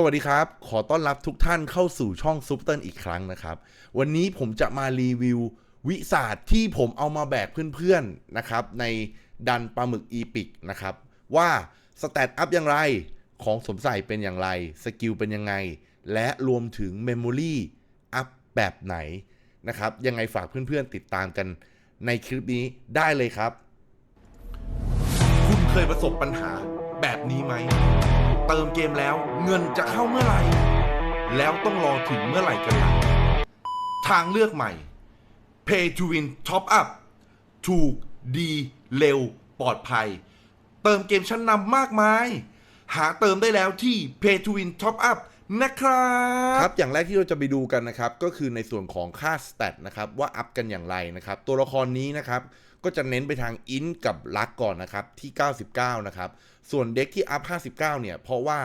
สวัสดีครับ ขอต้อนรับทุกท่านเข้าสู่ช่องซุปเปอร์อีกครั้งนะครับ วันนี้ผมจะมารีวิววิสาสตร์ที่ผมเอามาแบกเพื่อนๆนะครับ ในดันปลาหมึกอีพิกนะครับ ว่าสแตตอัพอย่างไรของสมใส่เป็นอย่างไร สกิลเป็นยังไง และรวมถึงเมมโมรีอัพแบบไหนนะครับ ยังไงฝากเพื่อนๆติดตามกันในคลิปนี้ได้เลยครับ คุณเคยประสบปัญหาแบบนี้ไหม เติมเกมแล้ว เงินจะเข้าเมื่อไหร่ แล้วต้องรอถึงเมื่อไหร่กันล่ะทางเลือกใหม่ Pay to Win Top Up ถูกดีเร็วปลอดภัย เติมเกมชั้นนำมากมาย หาเติมได้แล้วที่ Pay to Win Top Up นะครับครับ อย่างแรกที่เราจะไปดูกันนะครับ ก็คือในส่วนของค่าสเตตนะครับ ว่าอัพกันอย่างไรนะครับ ตัวละครนี้นะครับ ก็จะเน้นไปทางอินกับลักก่อนนะครับที่ 99 นะครับ ส่วนเด็กที่อัพ 59 เนี่ย เพราะว่า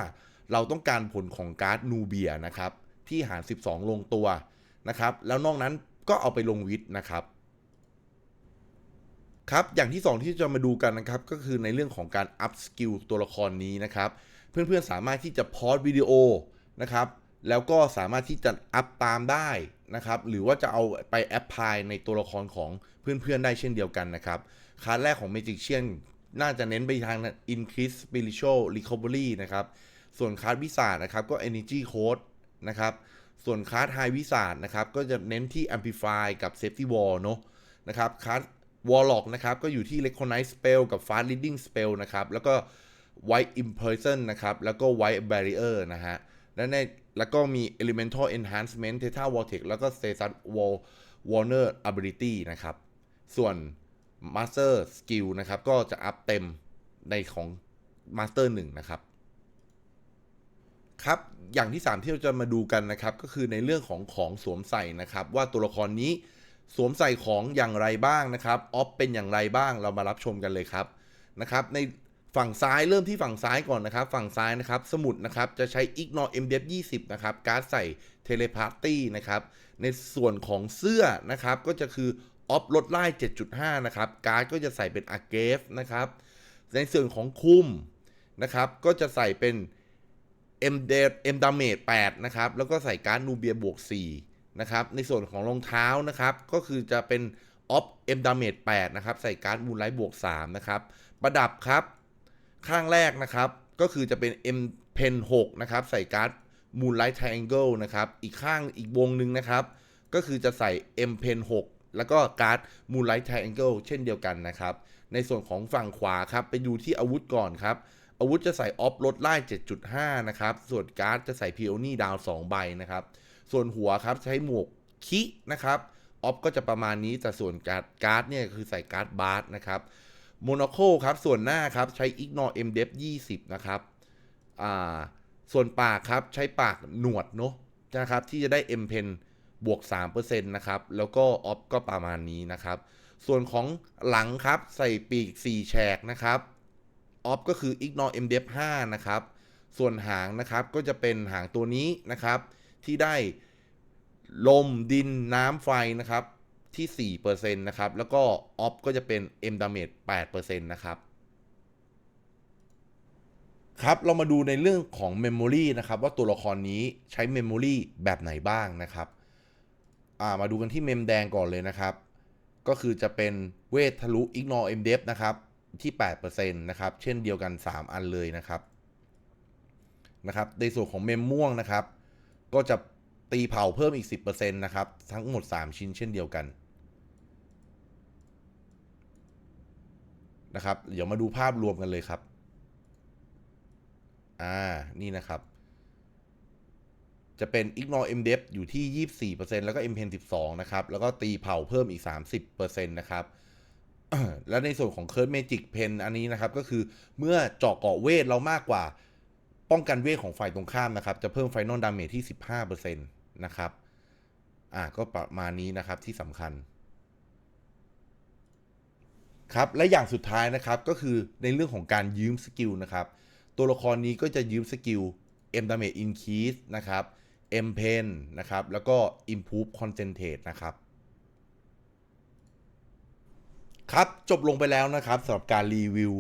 เราต้องการผลของการ์ดนูเบียนะครับ ที่หาร 12 ลงตัวนะครับ แล้วนอกนั้นก็เอาไปลงวิทนะครับครับ อย่างที่ 2 ที่จะมาดูกันนะครับ ก็คือในเรื่องของการอัพสกิลตัวละครนี้นะครับ เพื่อนๆสามารถที่จะพอสวิดีโอนะครับ แล้วก็สามารถที่จะอัพตามได้นะครับ หรือว่าจะเอาไปแอปพลายในตัวละครของเพื่อนๆได้เช่นเดียวกันนะครับคาร์ดแรกของ Magician น่าจะเน้นไปทาง Increase Spiritual Recovery นะครับ ส่วนคาร์ดวิสาดนะครับก็ Energy Code นะครับ ส่วนคาร์ด High วิสาดนะครับก็จะเน้นที่ Amplify กับ Safety Wall เนอะนะครับคาร์ด Warlock นะครับก็อยู่ที่ Recognize Spell กับ Fast Reading Spell นะครับ แล้วก็ White Impression นะครับ แล้วก็ White Barrier นะฮะ และใน แล้วก็มี Elemental Enhancement Theta Vortex แล้วก็ Status Wall Warner Ability นะครับ ส่วน Master Skill นะครับ ก็จะอัพเต็มในของ Master 1 นะครับ ครับ อย่างที่ 3 ที่เราจะมาดูกันนะครับ ก็คือในเรื่องของของสวมใส่นะครับ ว่าตัวละครนี้สวมใส่ของอย่างไรบ้างนะครับ ออฟเป็นอย่างไรบ้างเรามารับชมกันเลยครับนะครับ ใน ฝั่งซ้ายเริ่มที่ฝั่งซ้ายก่อนนะครับ ฝั่งซ้ายนะครับ สมุดนะครับ จะใช้ Ignore MDF 20 นะครับ การ์ดใส่ Telepathy นะครับ ในส่วนของเสื้อนะครับ ก็จะคือออฟลดไล่ 7.5 นะครับ การ์ดก็จะใส่เป็นอาเกฟนะครับ ในส่วนของคุมนะครับ ก็จะใส่เป็น M d M Damage 8นะครับ แล้วก็ใส่การ์ดนูเบียบวก 4 นะครับ ในส่วนของรองเท้านะครับ ก็คือจะเป็น Off M Damage 8นะครับ ใส่การ์ดมูลไลท์บวก 3 นะครับ ประดับครับ ข้างแรกนะครับ ก็คือจะเป็น M Pen 6 นะครับ ใส่การ์ด Moonlight Triangle นะครับ อีกข้างอีกวงหนึ่งนะครับ ก็คือจะใส่ M Pen 6 แล้วก็การ์ด Moonlight Triangle เช่นเดียวกันนะครับ ในส่วนของฝั่งขวาครับ ไปดูที่อาวุธก่อนครับ อาวุธจะใส่ออฟลดไล่ 7.5 นะครับ ส่วนการ์ดจะใส่พีโอนี่ดาว 2 ใบนะครับ ส่วนหัวครับใช้หมวกคินะครับออฟก็จะประมาณนี้แต่ส่วนการ์ดการ์ดเนี่ยคือใส่การ์ดบาร์นะครับ โมโนโคครับ ส่วนหน้าครับ ใช้ Ignore M d e p 20 นะครับ อ่า ส่วนปากครับ ใช้ปากหนวดเนาะนะครับ ที่จะได้ M Pen บวก 3%นะครับ แล้วก็ออฟก็ประมาณนี้นะครับ ส่วนของหลังครับ ใส่ปีก 4 แฉกนะครับ ออฟก็คือ Ignore M d e p 5 นะครับ ส่วนหางนะครับ ก็จะเป็นหางตัวนี้นะครับ ที่ได้ลมดินน้ำไฟนะครับ ที่ 4%นะครับ แล้วก็ออฟก็จะเป็น M Damage 8%นะครับ ครับ เรามาดูในเรื่องของ Memory นะครับ ว่าตัวละครนี้ใช้ Memory แบบไหนบ้างนะครับามาดูกันที่เมมแดงก่อนเลยนะครับ ก็คือจะเป็นเวททะลุ Ignore M Depth นะครับ ที่ 8%นะครับ เช่นเดียวกัน 3 อันเลยนะครับ นะครับ ในส่วนของเมมม่วงนะครับ ก็จะตีเผาเพิ่มอีก 10%นะครับ ทั้งหมด 3 ชิ้นเช่นเดียวกัน นะครับ เดี๋ยวมาดูภาพรวมกันเลยครับ อ่า นี่นะครับ จะเป็น ignore mdef อยู่ที่ 24%แล้วก็ m pen 12 นะครับ แล้วก็ตีเผาเพิ่มอีก 30%นะครับแล้วในส่วนของ Curse Magic Pen อันนี้นะครับ ก็คือเมื่อเจาะเกาะเวทเรามากกว่า ป้องกันเวทของฝ่ายตรงข้ามนะครับ จะเพิ่ม Final Damage ที่ 15%นะครับ อ่าก็ประมาณนี้นะครับที่สำคัญ ครับและอย่างสุดท้ายนะครับก็คือในเรื่องของการยืมสกิลนะครับตัวละครนี้ก็จะยืมสกิล M Damage Increase นะครับ M Pen นะครับแล้วก็ Improve Concentrate นะครับครับจบลงไปแล้วนะครับสำหรับการรีวิว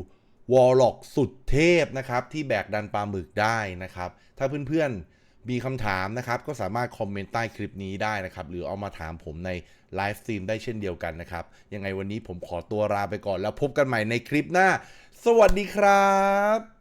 วอลล็อกสุดเทพนะครับที่แบกดันปลาหมึกได้นะครับถ้าเพื่อนๆ มีคำถามนะครับ ก็สามารถคอมเมนต์ใต้คลิปนี้ได้นะครับ หรือเอามาถามผมในไลฟ์สตรีมได้เช่นเดียวกันนะครับ ยังไงวันนี้ผมขอตัวลาไปก่อนแล้วพบกันใหม่ในคลิปหน้า สวัสดีครับ